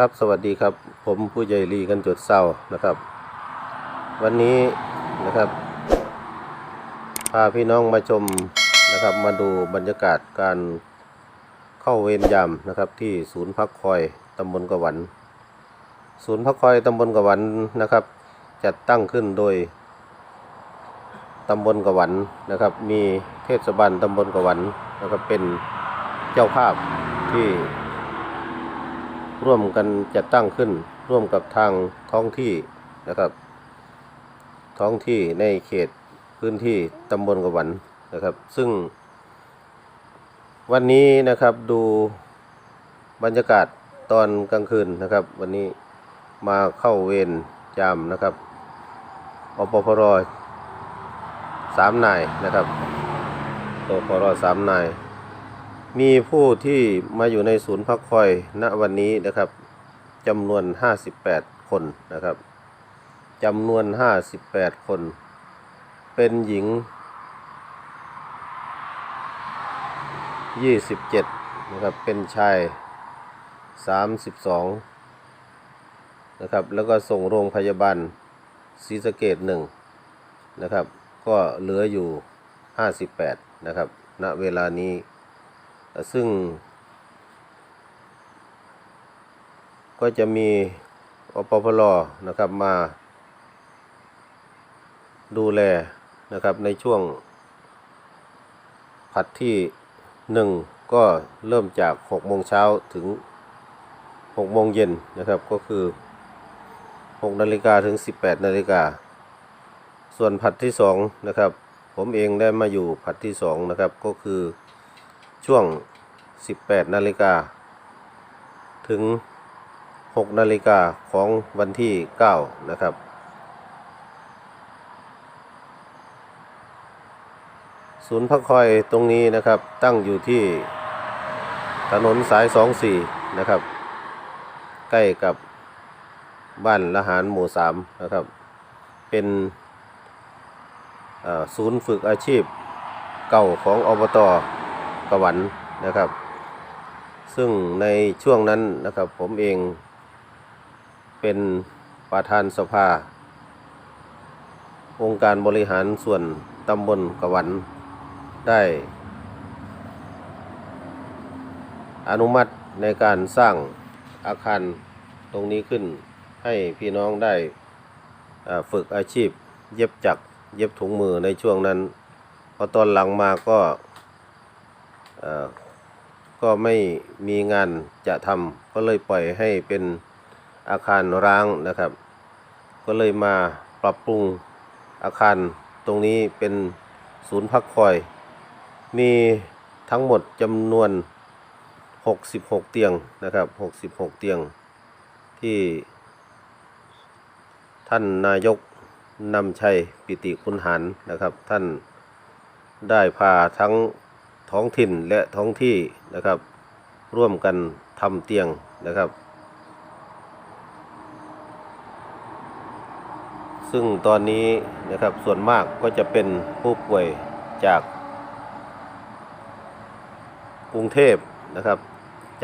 ครับสวัสดีครับ ผมผู้ใหญ่ลีกันจดเศร้านะครับ วันนี้นะครับ พาพี่น้องมาชมนะครับ มาดูบรรยากาศการเข้าเวรยามนะครับ ที่ศูนย์พักคอยตำบลกะหวัน ศูนย์พักคอยตำบลกะหวันนะครับ จัดตั้งขึ้นโดยตำบลกะหวันนะครับ มีเทศบาลตำบลกะหวันนะครับเป็นเจ้าภาพที่ ร่วมกันจัดตั้งขึ้น ร่วมกับทางท้องที่นะครับ ท้องที่ในเขตพื้นที่ตำบลกวันนะครับ ซึ่ง วันนี้นะครับดูบรรยากาศตอนกลางคืนนะครับ วันนี้มาเข้าเวรยามนะครับอปพรสามนายนะครับอปพรสามนาย มีผู้ที่มาอยู่ในศูนย์พักคอยณวันนี้นะครับจำนวน 58 คนนะครับจำนวน 58 คน เป็นหญิง 27 นะครับ เป็นชาย 32 นะครับ แล้วก็ส่งโรงพยาบาลศรีสะเกดหนึ่งนะครับ ก็เหลืออยู่ 58 นะครับ ณ เวลานี้ ซึ่ง ก็จะมีอปพลนะครับมา ดูแลนะครับในช่วงผัดที่หนึ่งก็เริ่มจาก6โมงเช้าถึง6โมงเย็นนะครับก็คือ6นาฬิกาถึง18นาฬิกา ส่วนผัดที่2นะครับ ผมเองได้มาอยู่ผัดที่2นะครับก็คือ ช่วง 18 นาฬิกา ถึง 6 นาฬิกาของวันที่ 9 นะครับ ศูนย์พักคอยตรงนี้นะครับ ตั้งอยู่ที่ถนนสาย 24 นะครับ ใกล้กับบ้านละหารหมู่ 3 นะครับ เป็นศูนย์ฝึกอาชีพเก่าของอบต กวันนะครับ ซึ่งในช่วงนั้นนะครับผมเองเป็นประธานสภา องค์การบริหารส่วนตำบลกวันได้อนุมัติในการสร้างอาคารตรงนี้ขึ้นให้พี่น้องได้ฝึกอาชีพเย็บจักรเย็บถุงมือในช่วงนั้น พอตอนหลังมาก็ ก็ไม่มีงานจะทำก็เลยปล่อยให้เป็นอาคารร้างนะครับ ก็เลยมาปรับปรุงอาคารตรงนี้เป็นศูนย์พักคอย มีทั้งหมดจำนวน 66 เตียงนะครับ 66 เตียง ที่ ท่านนายกนำชัยปิติคุณหารนะครับ ท่านได้พาทั้ง ท้องถิ่นและท้องที่นะครับ ร่วมกันทำเตียงนะครับ ซึ่งตอนนี้นะครับส่วนมากก็จะเป็นผู้ป่วยจากกรุงเทพนะครับ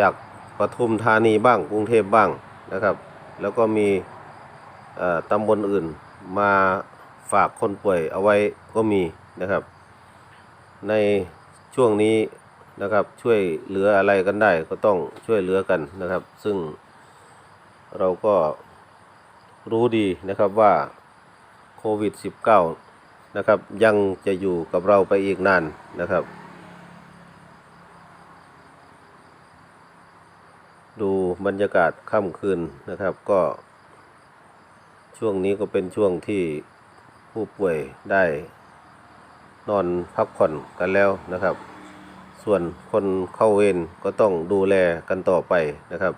จากปทุมธานีบ้างกรุงเทพบ้างนะครับ แล้วก็มีตำบลอื่นมาฝากคนป่วยเอาไว้ก็มีนะครับ ใน ช่วงนี้นะครับ ช่วยเหลืออะไรกันได้ก็ต้องช่วยเหลือกันนะครับ ซึ่งเราก็รู้ดีนะครับว่าโควิด -19 นะครับ ยังจะอยู่กับเราไปอีกนานนะครับ ดูบรรยากาศค่ำคืนนะครับ ก็ช่วงนี้ก็เป็นช่วงที่ผู้ป่วยได้นอนพักผ่อนกันแล้วนะครับ ส่วนคนเข้าเวรก็ต้องดูแลกันต่อไปนะครับ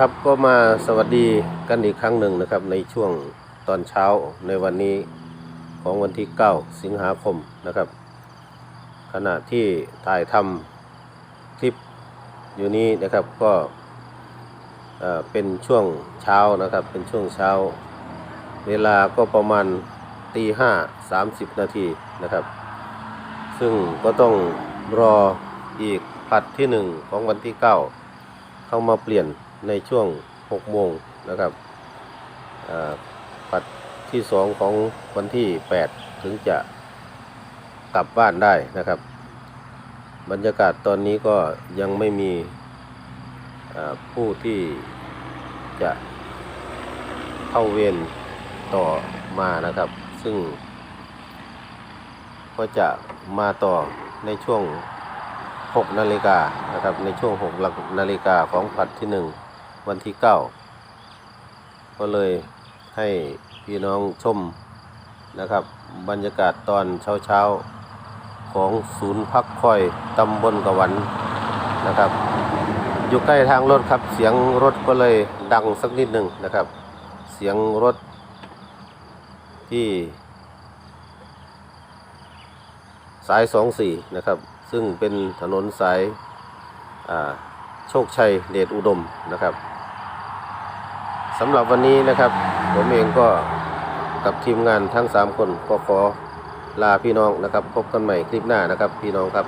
ครับก็มาสวัสดีกันอีกครั้งหนึ่งนะครับ ในช่วงตอนเช้าในวันนี้ของวันที่ 9 สิงหาคมนะครับ ขณะที่ถ่ายทำคลิปอยู่นี้นะครับก็เป็นช่วงเช้านะครับ เป็นช่วงเช้า เวลาก็ประมาณตีห้าสามสิบนาทีนะครับ ซึ่งก็ต้องรออีกผัดที่หนึ่งของวันที่ 9 เข้ามาเปลี่ยน ในช่วง 6 โมงนะครับอ่าผัดที่ 2 ของวันที่ 8 ถึงจะกลับบ้านได้นะครับ บรรยากาศตอนนี้ก็ยังไม่มีผู้ที่จะเข้าเวรต่อมานะครับ ซึ่ง ก็จะมาต่อในช่วง 6 นาฬิกานะครับ ในช่วง 6 นาฬิกาของผัดที่ 1 วันที่9ก็เลยให้พี่น้องชมนะครับ บรรยากาศตอนเช้าๆ ของศูนย์พักคอยตำบลกะวันนะครับ อยู่ใกล้ทางรถครับ เสียงรถก็เลยดังสักนิดหนึ่งนะครับ เสียงรถที่สาย 24 นะครับ ซึ่งเป็นถนนสายโชคชัยเดชอุดมนะครับ สำหรับวันนี้นะครับ ผมเองก็กับทีมงานทั้ง 3 คนก็ขอลาพี่น้องนะครับ พบกันใหม่คลิปหน้านะครับ พี่น้องครับ